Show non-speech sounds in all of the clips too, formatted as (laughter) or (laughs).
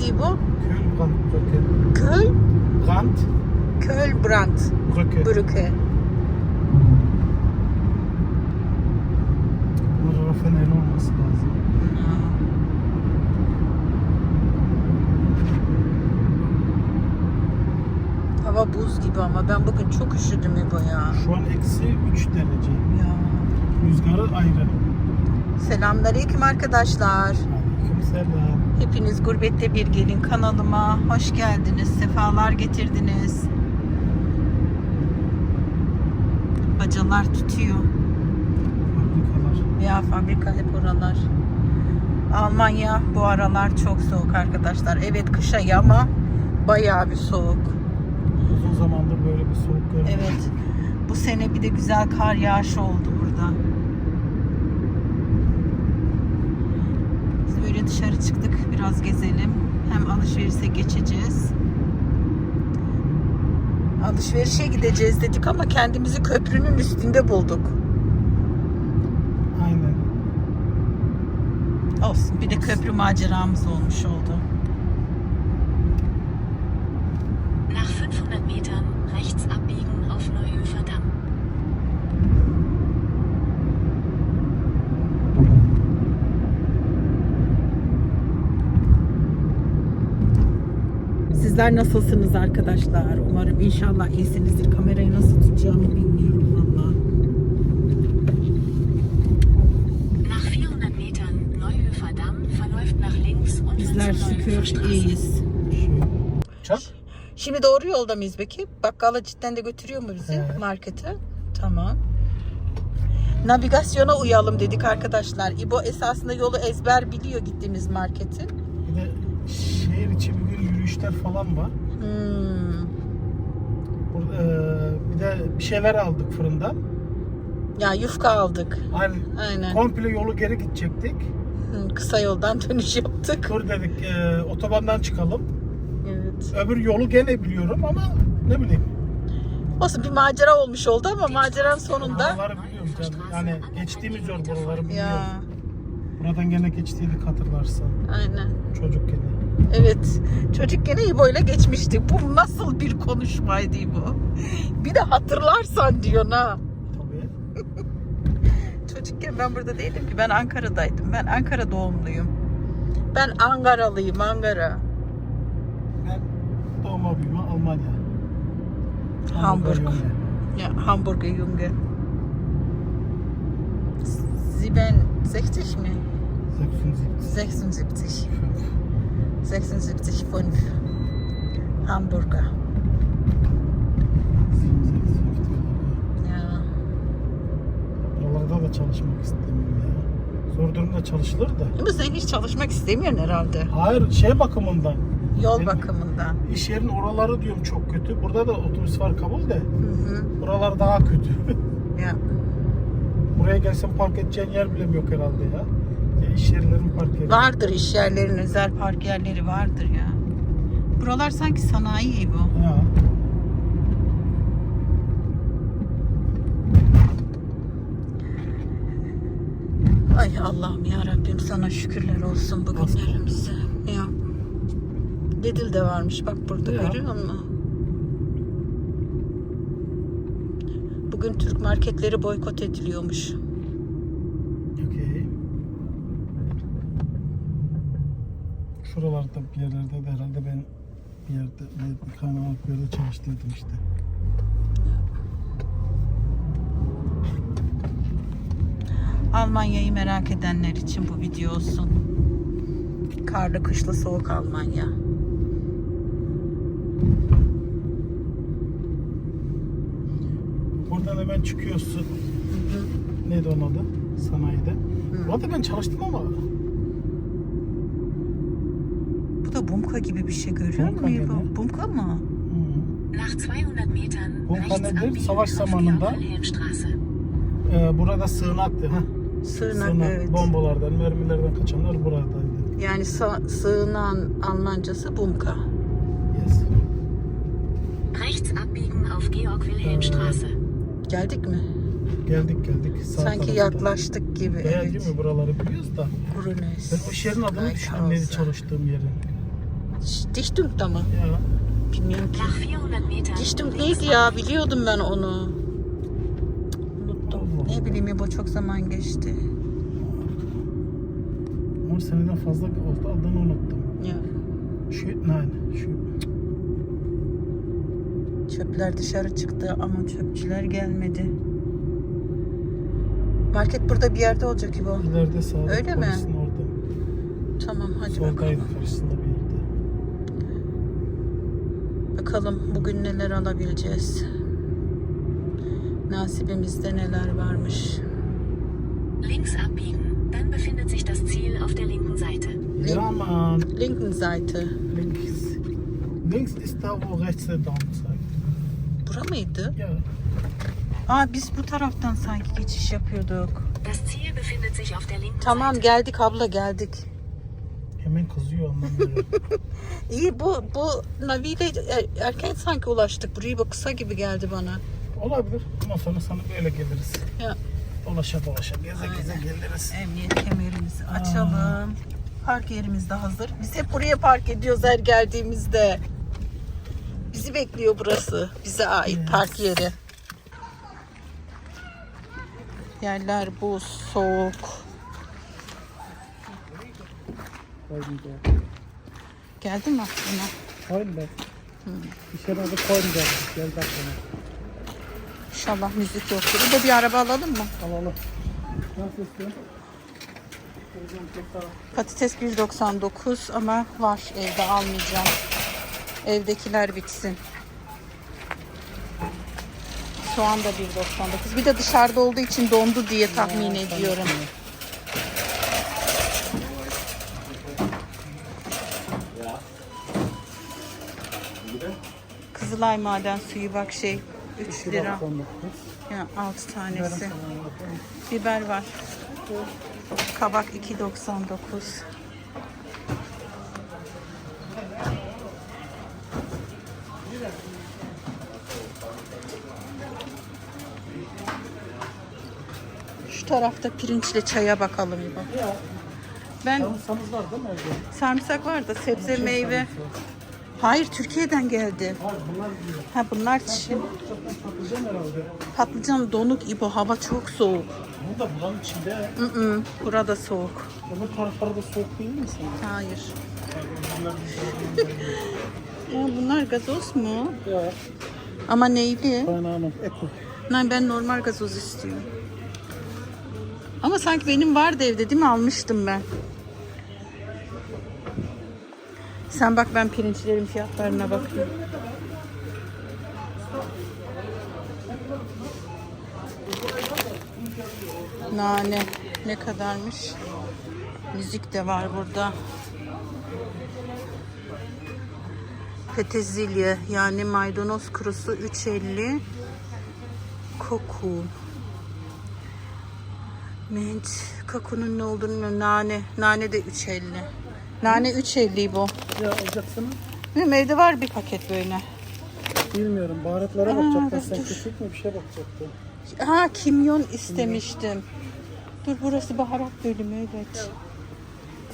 die bu? Kölbrandbrücke. Köl, Brand, Kölbrand Brücke. Brücke. Burada fener olması lazım. Hava buz gibi ama ben bugün çok üşüdüm İbo ya. Şu an eksi 3 derece. Ya. Rüzgarı ayrı. Selamünaleyküm arkadaşlar. Aleyküm selam. Hepiniz Gurbette Bir Gelin kanalıma hoş geldiniz. Sefalar getirdiniz. Bacalar tutuyor. Fabrikalar. Ya fabrika hep oralar. Almanya bu aralar çok soğuk arkadaşlar. Evet kış ayı ama bayağı bir soğuk. Uzun zamandır böyle bir soğuk görmedim. Evet. Bu sene bir de güzel kar yağışı oldu burada. Biz böyle dışarı çıktık. Biraz gezelim. Hem alışverişe geçeceğiz. Alışverişe gideceğiz dedik ama kendimizi köprünün üstünde bulduk. Aynen. Olsun. Bir de köprü maceramız olmuş oldu. Nach 500 Metern rechts abbiegen auf Neuhöfer Damm. Sizler nasılsınız arkadaşlar? Umarım inşallah iyisinizdir. Kamerayı nasıl tutacağımı bilmiyorum valla. Nach 400 Metern Neuhöfer Damm verläuft nach links und Bizler şükür iyiyiz. Çak. Şimdi doğru yolda mıyız peki? Bakkala cidden de götürüyor mu bizi Evet. markete? Tamam. Navigasyona uyalım dedik arkadaşlar. İbo esasında yolu ezber biliyor gittiğimiz marketin. Bir de şehir içi yürüyüşler falan var. Hmm. Burada, eee, bir de bir şeyler aldık fırından. Ya yufka aldık. Aynen. Aynen. Komple yolu geri gidecektik. Hı, Kısa yoldan (laughs) dönüş yaptık. Dur dedik eee, otobandan çıkalım. Evet. Öbür yolu gene biliyorum ama ne bileyim. Olsun bir macera olmuş oldu ama maceranın sonunda Buraları biliyorum canım. Yani geçtiğimiz yol buraları biliyorum. ya Buradan gene geçtiydik hatırlarsan. aynen. Çocuk gene. Evet. Çocuk gene İbo'yla geçmişti. Bu nasıl bir konuşmaydı bu? Bir de hatırlarsan diyor ha. Tabii. Çocukken ben burada değildim ki. Ben Ankara'daydım. Ben Ankara doğumluyum. Ben Ankaralıyım Ankara. Ben doğma büyüme Almanya. Hamburg. Ya Hamburger Junge. Sieben 60 mi? 76. 76. 5. 76 5. Hamburger. 77. Ya. Buralarda da çalışmak istemiyorum ya. Zor durumda çalışılır da. Ama sen hiç çalışmak istemiyorsun herhalde. Hayır şey bakımından. Yol Benim- bakımından. İş yerin oraları diyorum çok kötü. Burada da otobüs var kabul de. Hı hı. Buralar daha kötü. (laughs) Ya. Buraya gelsen park edeceğin yer bile yok herhalde ya. İş yerlerin park yeri. Vardır iş yerlerinin özel park yerleri vardır ya. Buralar sanki sanayi bu. Ya. Ay Allah'ım ya Rabbim sana şükürler olsun bugünlerimize. Ya. Lidl de varmış bak burada Ya. görüyor musun? Bugün Türk marketleri boykot ediliyormuş. Şuralarda bir yerlerde de herhalde ben bir yerde bir kaynamak bir yerde çalıştıydım işte. Almanya'yı merak edenler için bu video olsun. Karlı kışlı soğuk Almanya. Buradan hemen çıkıyorsun. Neydi onun adı? Sanayide. Orada ben çalıştım ama Bumka gibi bir şey görüyor Bumka İbo? lan? Bumka mı? hmm, Nach 200 Metern Bu rechts nedir? Savaş zamanında- e, burada sığınaktı. Heh. Sığınak, Sığınak. evet. Bombalardan, mermilerden kaçanlar buradaydı. Yani sa- sığınan Almancası Bumka. Yes. Rechts abbiegen auf Georg-Wilhelm-Straße. Geldik mi? Geldik geldik. Sağ Sanki tarafta. yaklaştık gibi. Veya evet. mi buraları biliyoruz da. Grunes. Ben o iş yerin adını neydi çalıştığım yerin. Dichtung da mı? Ya. Bilmiyorum ki. Nach 400 Metern Dichtung neydi ya? Biliyordum ben onu. Unuttum. Ne bileyim ya bu çok zaman geçti. 10 seneden fazla oldu adını unuttum. Ya. Şu Çöpler dışarı çıktı ama çöpçüler gelmedi. Market burada bir yerde olacak gibi o. ileride sağda Öyle mi? orada. Tamam hadi Soldaydı bakalım. karşısında bir yerde. Bakalım bugün neler alabileceğiz. Nasibimizde neler varmış. links abbiegen. Dann befindet sich das Ziel auf der linken Seite. Ja man, Linken Seite. links. Links ist da wo rechts der Daumen zeigt. Bura mıydı? Ja. Aa biz bu taraftan sanki geçiş yapıyorduk. Das Ziel befindet sich auf der linken Tamam Seite. geldik abla geldik. Hemen kızıyor anlamıyorum. (laughs) İyi bu bu naviyle er- erken sanki ulaştık. Burayı bak kısa gibi geldi bana. Olabilir. Ondan sonra sana böyle geliriz. Ya. Dolaşa dolaşa geze geze geliriz. Emniyet kemerimizi açalım. Park yerimiz de hazır. Biz hep buraya park ediyoruz her geldiğimizde. Bizi bekliyor burası. Bize ait Yes. park yeri. Yerler buz, soğuk. Freudenberg. Geldi mi aklına? Freudenberg. Ich habe aber Freudenberg. Gel bak bana. İnşallah müzik yoktur. Bir de bir araba alalım mı? Alalım. Nasıl istiyorsun? Patates 1.99 ama var evde almayacağım. Evdekiler bitsin. Soğan da 1.99. Bir de dışarıda olduğu için dondu diye tahmin ediyorum. Kızılay maden suyu bak şey 3 lira. Ya 6 tanesi. Biber var. Kabak 2.99. Şu tarafta pirinçle çaya bakalım Ya. Ben Sarımsağımız var değil mi evde? sarımsak var da sebze meyve. Hayır Türkiye'den geldi. Var bunlar. Ha bunlar Çin. Patlıcan herhalde. Patlıcan donuk İbo hava çok soğuk. Bu da buranın içinde. Mm burada soğuk. Öbür tarafları da soğuk değil mi sen? Hayır. Ya (laughs) bunlar gazoz mu? Ya. Ama neyli? Kaynağının eko. Lan ben normal gazoz istiyorum. Ama sanki benim vardı evde değil mi? Almıştım ben. Sen bak ben pirinçlerin fiyatlarına bakayım. Nane ne kadarmış? Müzik de var burada. Petezilye yani maydanoz kurusu 3.50 koku mint kakunun ne olduğunu bilmiyorum nane nane de 3.50 nane 3.50 bu Ya alacaksın. benim evde var bir paket böyle Bilmiyorum. Baharatlara Aa, bakacaktın sen. dur. Küçük mü bir şey bakacaktın. ha kimyon istemiştim dur burası baharat bölümü evet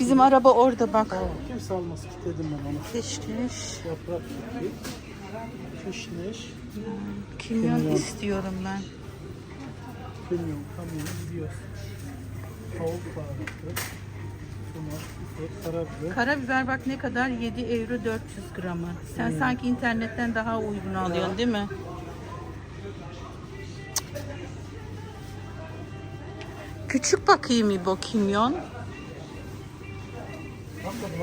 bizim araba orada bak Tamam. Kimse almaz ki dedim ben ona. keşkeş Yaprak keki. Kişniş. kimyon Kimyon. istiyorum ben Bilmiyorum. Tamam gidiyor. Tavuk baharatı. Karabiber. Karabiber bak ne kadar? 7 euro 400 gramı. Sen sanki internetten daha uygun alıyorsun değil mi? Küçük bakayım İbo kimyon.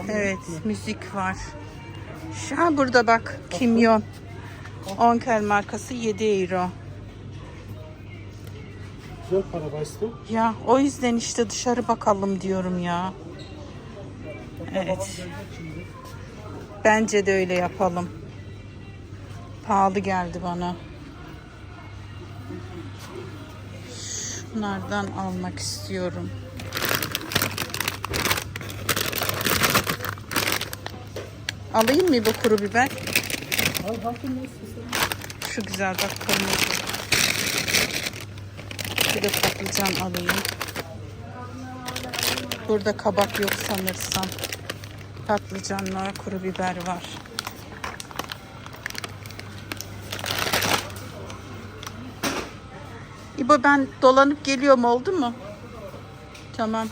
Evet müzik var. Şu burada bak kimyon. Onkel markası 7 euro. Güzel para. Ya o yüzden işte dışarı bakalım diyorum ya. Evet. Bence de öyle yapalım. Pahalı geldi bana. Şunlardan almak istiyorum. Alayım mı bu kuru biber? Al. Şu güzel bak kırmızı. Bir de patlıcan alayım. Burada kabak yok sanırsam. Patlıcanlar, kuru biber var. İbo ben dolanıp geliyorum oldu mu? Tamam.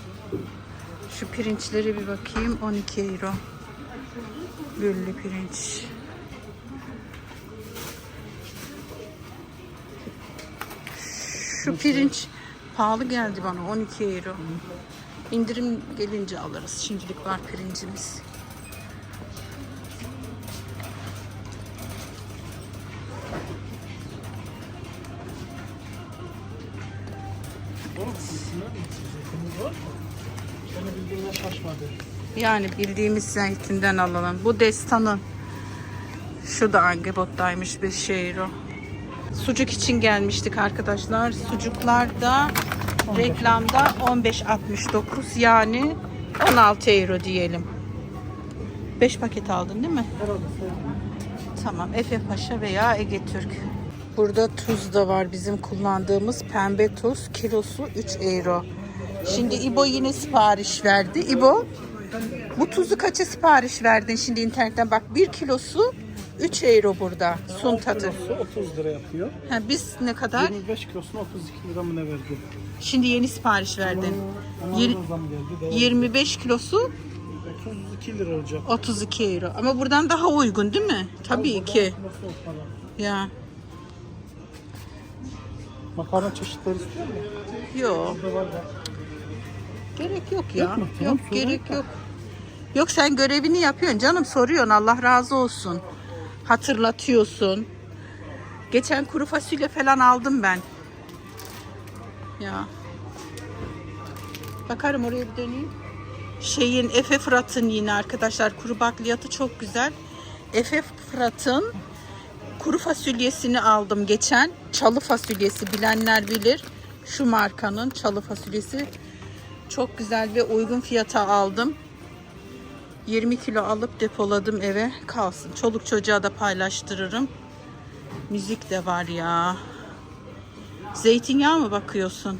Şu pirinçleri bir bakayım. 12 euro. Güllü pirinç. Şu pirinç pahalı geldi bana 12 euro. İndirim gelince alırız. Şimdilik var pirincimiz. Yani bildiğimiz zeytinden alalım. Bu destanın. Şu da Angebot'taymış 5 euro. Sucuk için gelmiştik arkadaşlar. Sucuklar da reklamda 15.69 yani 16 euro diyelim. 5 paket aldın değil mi? Tamam. Efe Paşa veya Ege Türk. Burada tuz da var. Bizim kullandığımız pembe tuz. Kilosu 3 euro. Şimdi İbo yine sipariş verdi. İbo bu tuzu kaça sipariş verdin şimdi internetten? Bak 1 kilosu 3 euro burada. Sun. Kilosu 30 lira yapıyor. Ha, biz ne kadar? 25 kilosuna 32 lira mı ne verdi? Şimdi yeni sipariş verdin. Yir- zam geldi. Devam. 25 kilosu 32 lira olacak. 32 euro. Ama buradan daha uygun değil mi? Tabii ki. Kilosu o para. Ya. Makarna çeşitleri istiyor mu? Yok. Burada var da. Gerek yok ya. Yok mu? Yok, Tamam, sorun gerek yok. yok. Yok sen görevini yapıyorsun canım soruyorsun Allah razı olsun. Hatırlatıyorsun. Geçen kuru fasulye falan aldım ben. Ya. Bakarım oraya bir döneyim. Şeyin Efe Fırat'ın yine arkadaşlar kuru bakliyatı çok güzel. Efe Fırat'ın kuru fasulyesini aldım geçen. Çalı fasulyesi bilenler bilir. Şu markanın çalı fasulyesi çok güzel ve uygun fiyata aldım. 20 kilo alıp depoladım eve kalsın. Çoluk çocuğa da paylaştırırım. Müzik de var ya. Zeytinyağı mı bakıyorsun?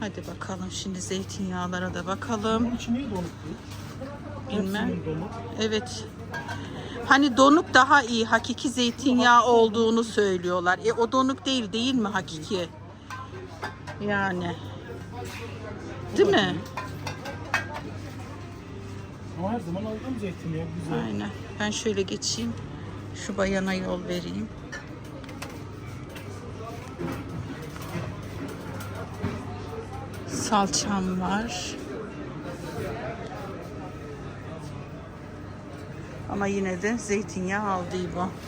Hadi bakalım şimdi zeytinyağlara da bakalım. Bilmem. Evet. Hani donuk daha iyi. Hakiki zeytinyağı olduğunu söylüyorlar. E o donuk değil değil mi hakiki? Yani. Değil mi? Ama her zaman aldığım zeytinyağı güzel. Aynen. Ben şöyle geçeyim. Şu bayana yol vereyim. Salçam var. Ama yine de zeytinyağı aldı bu. Aynen limon kuru başladı.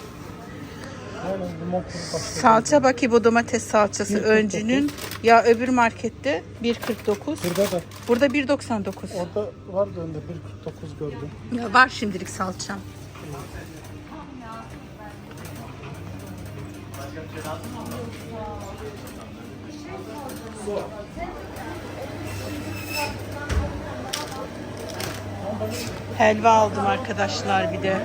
Salça bak bu domates salçası 1.49. öncünün. Ya öbür markette 1.49. Burada da Burada 1.99. orada vardı önde 1.49 gördüm. Ya var şimdilik salçam. Helva aldım arkadaşlar bir de.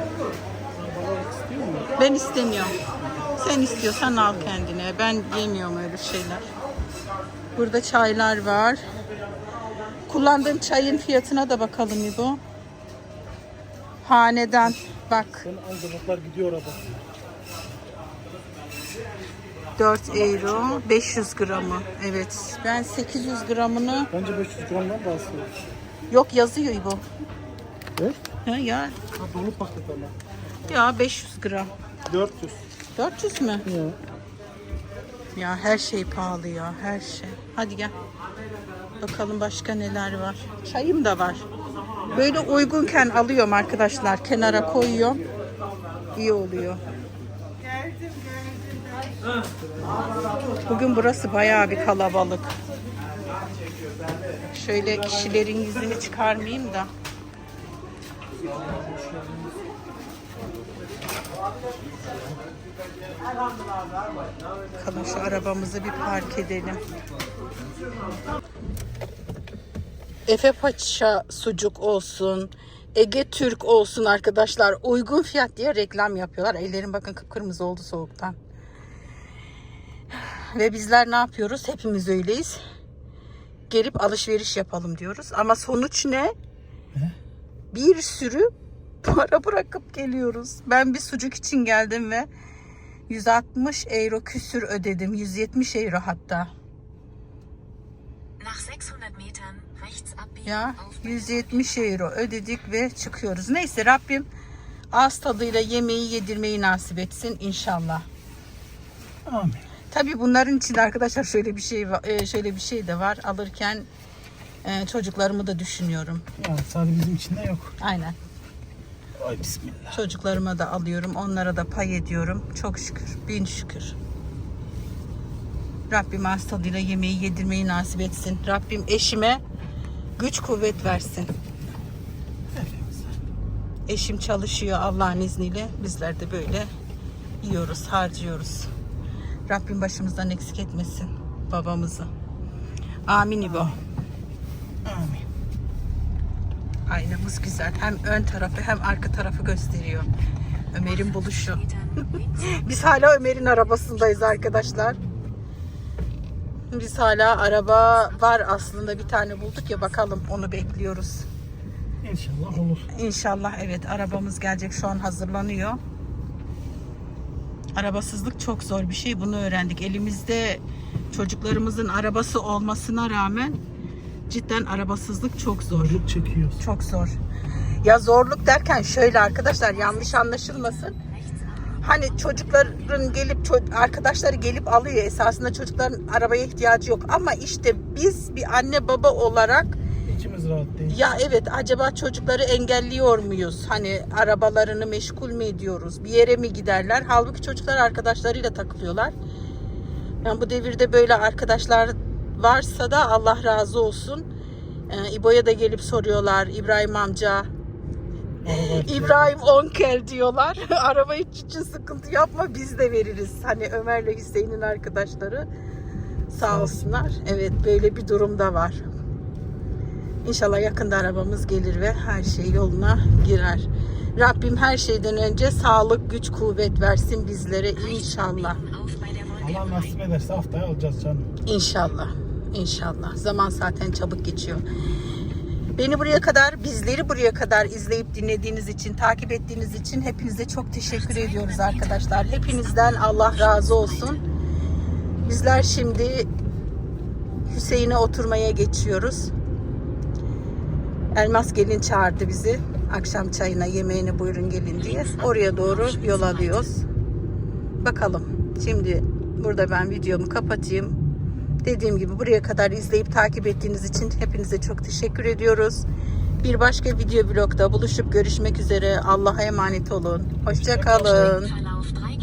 Ben istemiyorum. Sen istiyorsan al kendine. Ben yemiyorum öyle şeyler. Burada çaylar var. Kullandığım çayın fiyatına da bakalım İbo. Haneden bak angabotlar gidiyor orada. 4 euro 500 gramı. Evet ben 800 gramını Bence 500 gramdan bahsediyor. yok yazıyor İbo. Evet. Ha, ya Ha, dolu paket ama. ya 500 gram. 400. 400 mü? Ya. Ya her şey pahalı ya her şey. Hadi gel. Bakalım başka neler var. Çayım da var. Böyle uygunken alıyorum arkadaşlar. Kenara koyuyorum. İyi oluyor. Bugün burası bayağı bir kalabalık. Şöyle kişilerin yüzünü çıkarmayayım da. Bakalım şu arabamızı bir park edelim. Efe Paşa sucuk olsun, Ege Türk olsun arkadaşlar. Uygun fiyat diye reklam yapıyorlar. Ellerim bakın kıpkırmızı oldu soğuktan. Ve bizler ne yapıyoruz? Hepimiz öyleyiz. Gelip alışveriş yapalım diyoruz. Ama sonuç ne? bir sürü para bırakıp geliyoruz. Ben bir sucuk için geldim ve 160 euro küsür ödedim. 170 euro hatta. Nach 600 Metern rechts abbiegen Ya auf 170 euro ödedik ve çıkıyoruz. Neyse Rabbim ağız tadıyla yemeği yedirmeyi nasip etsin inşallah. Amin. Tabii bunların içinde arkadaşlar şöyle bir şey e, şöyle bir şey de var. Alırken e, çocuklarımı da düşünüyorum. Ya sadece bizim içinde yok. Aynen. Ay bismillah. Çocuklarıma da alıyorum. Onlara da pay ediyorum. Çok şükür. Bin şükür. Rabbim ağız tadıyla yemeği yedirmeyi nasip etsin. Rabbim eşime güç kuvvet versin. Eşim çalışıyor Allah'ın izniyle. Bizler de böyle yiyoruz, harcıyoruz. Rabbim başımızdan eksik etmesin babamızı. Amin İbo. Amin. Aynamız güzel. Hem ön tarafı hem arka tarafı gösteriyor. Ömer'in buluşu. (laughs) Biz hala Ömer'in arabasındayız arkadaşlar. Biz hala araba var aslında bir tane bulduk ya bakalım onu bekliyoruz. İnşallah olur. İnşallah evet arabamız gelecek şu an hazırlanıyor. Arabasızlık çok zor bir şey bunu öğrendik. Elimizde çocuklarımızın arabası olmasına rağmen cidden arabasızlık çok zor. Zorluk çekiyoruz. Çok zor. Ya zorluk derken şöyle arkadaşlar yanlış anlaşılmasın. Hani çocukların gelip arkadaşları gelip alıyor esasında çocukların arabaya ihtiyacı yok ama işte biz bir anne baba olarak İçimiz rahat değil. ya evet acaba çocukları engelliyor muyuz? Hani arabalarını meşgul mü ediyoruz? Bir yere mi giderler? Halbuki çocuklar arkadaşlarıyla takılıyorlar. Yani bu devirde böyle arkadaşlar varsa da Allah razı olsun. Ee, İbo'ya da gelip soruyorlar İbrahim amca, (laughs) Araba İbrahim Onkel diyorlar. Araba için sıkıntı yapma biz de veririz. Hani Ömer'le Hüseyin'in arkadaşları sağ olsunlar. Evet böyle bir durum da var. İnşallah yakında arabamız gelir ve her şey yoluna girer. Rabbim her şeyden önce sağlık, güç, kuvvet versin bizlere inşallah. Bei der Allah nasip ederse haftaya alacağız canım. İnşallah. İnşallah. Zaman zaten çabuk geçiyor. Beni buraya kadar, bizleri buraya kadar izleyip dinlediğiniz için, takip ettiğiniz için hepinize çok teşekkür ediyoruz arkadaşlar. Hepinizden Allah razı olsun. Bizler şimdi Hüseyin'e oturmaya geçiyoruz. Elmas gelin çağırdı bizi. Akşam çayına, yemeğine buyurun gelin diye. Oraya doğru yol alıyoruz. Bakalım. Şimdi burada ben videomu kapatayım. Dediğim gibi buraya kadar izleyip takip ettiğiniz için hepinize çok teşekkür ediyoruz. Bir başka video blogda buluşup görüşmek üzere. Allah'a emanet olun. Hoşça kalın. Verlauf 3